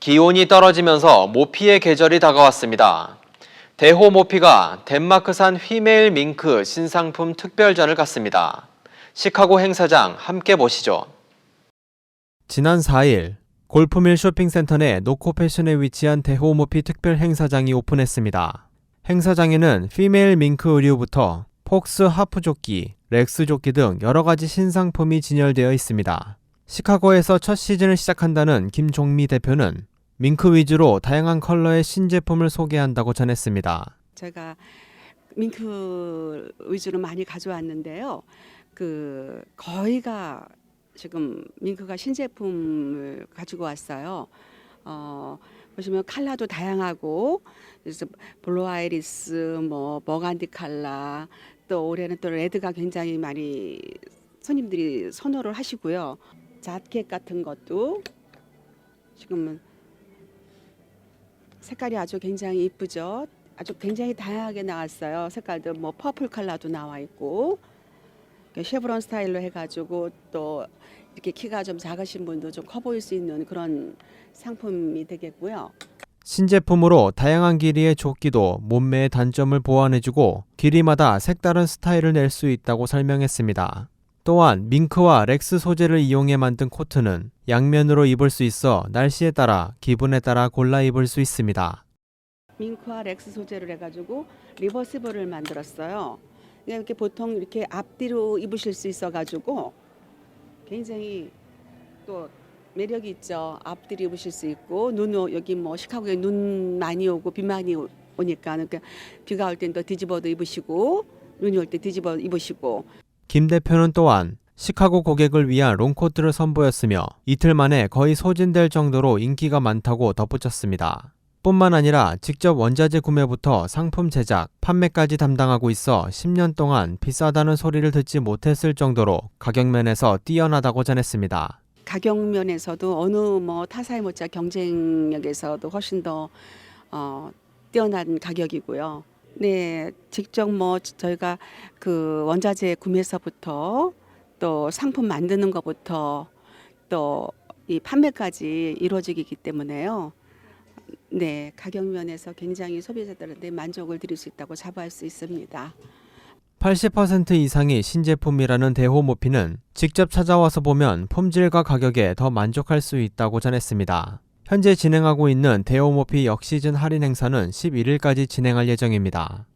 기온이 떨어지면서 모피의 계절이 다가왔습니다. 대호 모피가 덴마크산 휘메일 밍크 신상품 특별전을 갖습니다. 시카고 행사장 함께 보시죠. 지난 4일 골프밀 쇼핑센터 내 노코 패션에 위치한 대호 모피 특별 행사장이 오픈했습니다. 행사장에는 피메일 밍크 의류부터 폭스 하프 조끼, 렉스 조끼 등 여러 가지 신상품이 진열되어 있습니다. 시카고에서 첫 시즌을 시작한다는 김종미 대표는 밍크 위주로 다양한 컬러의 신제품을 소개한다고 전했습니다. 제가 밍크 위주로 많이 가져왔는데요. 그 거의가 지금 밍크가 신제품을 가지고 왔어요. 어, 보시면 컬러도 다양하고 그래서 블루 아이리스, 뭐 버간디 컬러, 또 올해는 또 레드가 굉장히 많이 손님들이 선호를 하시고요. 자켓 같은 것도 지금은 색깔이 아주 굉장히 이쁘죠. 아주 굉장히 다양하게 나왔어요. 색깔도 뭐 퍼플 컬러도 나와 있고 그 쉐브론 스타일로 해가지고 또 이렇게 키가 좀 작으신 분도 좀 커 보일 수 있는 그런 상품이 되겠고요. 신제품으로 다양한 길이의 조끼도 몸매의 단점을 보완해주고 길이마다 색다른 스타일을 낼 수 있다고 설명했습니다. 또한 밍크와 렉스 소재를 이용해 만든 코트는 양면으로 입을 수 있어 날씨에 따라 기분에 따라 골라 입을 수 있습니다. 밍크와 렉스 소재를 해가지고 리버시블을 만들었어요. 이렇게 보통 이렇게 앞뒤로 입으실 수 있어가지고 굉장히 또 매력이 있죠. 앞뒤로 입으실 수 있고 눈 오- 여기 뭐 시카고에 눈 많이 오고 비 많이 오- 오니까 그러니까 비가 올땐또 뒤집어도 입으시고 눈이 올 때 뒤집어 입으시고 김 대표는 또한 시카고 고객을 위한 롱코트를 선보였으며 이틀 만에 거의 소진될 정도로 인기가 많다고 덧붙였습니다. 뿐만 아니라 직접 원자재 구매부터 상품 제작, 판매까지 담당하고 있어 10년 동안 비싸다는 소리를 듣지 못했을 정도로 가격 면에서 뛰어나다고 전했습니다. 가격 면에서도 어느 뭐 타사에 못지않 경쟁력에서도 훨씬 더 어, 뛰어난 가격이고요. 네, 직접 뭐 저희가 그 원자재 구매서부터 또 상품 만드는 것부터 또 이 판매까지 이루어지기 때문에요. 네, 가격 면에서 굉장히 소비자들한테 만족을 드릴 수 있다고 자부할 수 있습니다. 80% 이상이 신제품이라는 대호 모피는 직접 찾아와서 보면 품질과 가격에 더 만족할 수 있다고 전했습니다. 현재 진행하고 있는 대호 모피 역시즌 할인 행사는 11일까지 진행할 예정입니다.